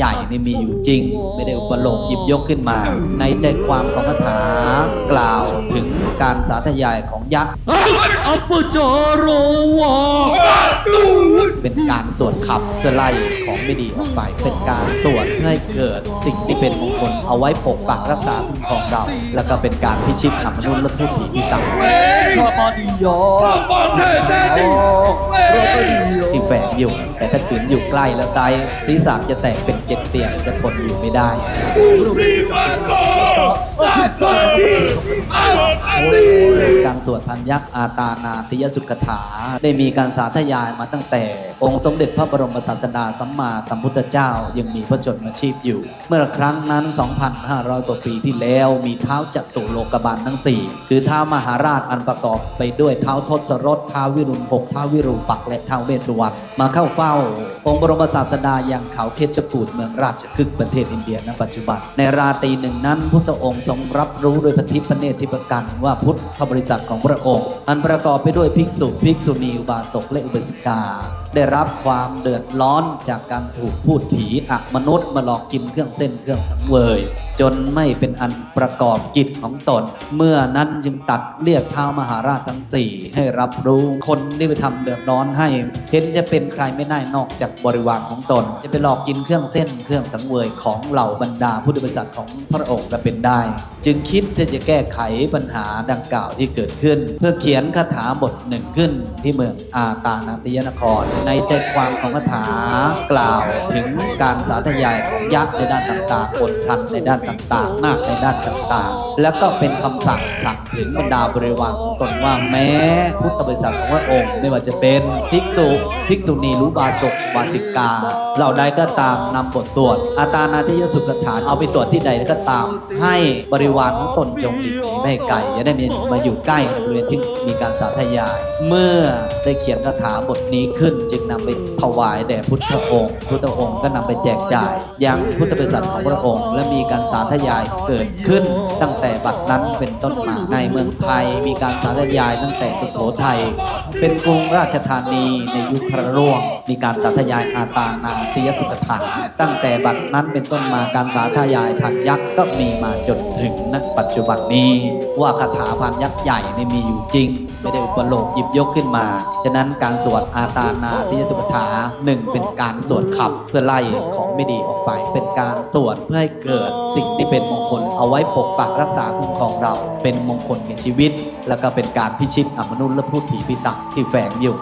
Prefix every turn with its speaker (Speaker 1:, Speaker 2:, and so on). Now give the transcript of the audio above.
Speaker 1: ใหญ่นี่มีอยู่จริง ไม่ได้อุปโลกหยิบยกขึ้นมา ในใจความของคาถากล่าวถึงการสาธยายของยักษ์
Speaker 2: อัปปจาโรวา
Speaker 1: เป็นการสวดขับเพื่อไล่ของ ไม่ดีออกไปเป็นการสวดเพื่อให้เกิดสิ่งที่เป็นมงคลเอาไว้ปกปักรักษาคุ้มครองเรา แล้วก็เป็นการพิชิตอมนุษย์และผู้ผีปีศาจ
Speaker 2: ข้าพดียอ
Speaker 3: บอลเทเซติ
Speaker 2: เราก็ดีย
Speaker 1: ที่แฝงอยู่ แต่ถ้าขืนอยู่ใกล้แล้วไตศีรษะจะแตกเป็นเจ็ดเตียงจะทนอยู่ไม่ได้
Speaker 3: กาตาดีอาตาดี
Speaker 1: การสวดพันยักษ์อาตานาติยสุขถา ได้มีการสาธยายมาตั้งแต่ องค์สมเด็จพระบรมศาสดาสัมมาสัมพุทธเจ้ายังมีพระชนมาชีพอยู่ เมื่อครั้งนั้น 2,500 กว่าปีที่แล้วมีเท้าจัตุโลกบาลทั้ง 4 คือเท้ามหาราชอันประกอบไปด้วยเท้าทศรถเท้าวิรุณหกเท้าวิรูปักและเท้าเวสสุวรรณมาเข้าเฝ้า องค์บรมศาสดายังเขาเคชกูดเมืองราชคฤห์ประเทศอินเดียณปัจจุบัน ในราตรีหนึ่งนั้น พุทธองค์ทรงรับรู้โดยพระทิพเนตรทิพกันว่าพุทธบริษัทของพระองค์ อันประกอบไปด้วยภิกษุภิกษุณีอุบาสกและอุบาสิกาได้รับความเดือดร้อนจากการถูกพูดผีอักมนุษย์มาหลอกกินเครื่องเส้นเครื่องสังเวย จนไม่เป็นอันประกอบกิจของตน เมื่อนั้นจึงตัดเรียกท้ามหาราชทั้งสี่ให้รับรู้คนที่ไปทำเดือดร้อนให้เห็นจะเป็นใครไม่ได้นอกจากบริวารของตน จะไปหลอกกินเครื่องเส้นเครื่องสังเวยของเหล่าบรรดาพุทธบริษัทของพระองค์ก็เป็นได้ จึงคิดที่จะแก้ไขปัญหาดังกล่าวที่เกิดขึ้น เพื่อเขียนคาถาบทหนึ่งขึ้นที่เมืองอาตานาติยนคร ในใจความของคาถากล่าวถึงการสาธยายของยักษ์ในด้านต่างๆคนทันในด้านต่างๆนาคในด้านต่างๆ แล้วก็เป็นคำสั่งสั่งถึงบรรดาบริวารของตนว่าแม้ พุทธบริษัทของพระองค์ ไม่ว่าจะเป็นภิกษุภิกษุณีรู้บาศกวาสิกาเหล่าใดก็ตามนำบทสวดอาตานาทิยสุขฐานเอาไปสวดที่ใดก็ตาม ให้บริวารของตนจงหลีกหนีไม่ให้ไกลจะได้มีมาอยู่ใกล้บริเวณที่มีการสาธยาย เมื่อได้เขียนคาถาบทนี้ขึ้น จึงนำไปถวายแด่พุทธองค์ พุทธองค์ก็นำไปแจกจ่ายยังพุทธบริษัทของพระองค์ และมีการสาธยายเกิดขึ้น ตั้งแต่บัดนั้นเป็นต้นมาในเมืองไทยมีการสาธยายตั้งแต่สุโขทัยเป็นกรุงราชธานีในยุคพระร่วง มีการสาธยายอาตานาติยสุขฐาตั้งแต่บัดนั้นเป็นต้นมาการสาธยายพันยักษ์ก็มีมาจนถึงณปัจจุบันนี้ว่าคาถาพันยักษ์ใหญ่ไม่มีอยู่จริง ไม่ได้อุปโลกหยิบยกขึ้นมา ฉะนั้นการสวดอาตานาติยสุขถาหนึ่งเป็นการสวดขับเพื่อไล่ของไม่ดีออกไป เป็นการสวดเพื่อให้เกิดสิ่งที่เป็นมงคลเอาไว้ปกปักรักษาคุ้มครองเรา เป็นมงคลแก่ชีวิต แล้วก็เป็นการพิชิตอมนุษย์และพูดผีปีศาจที่แฝงอยู่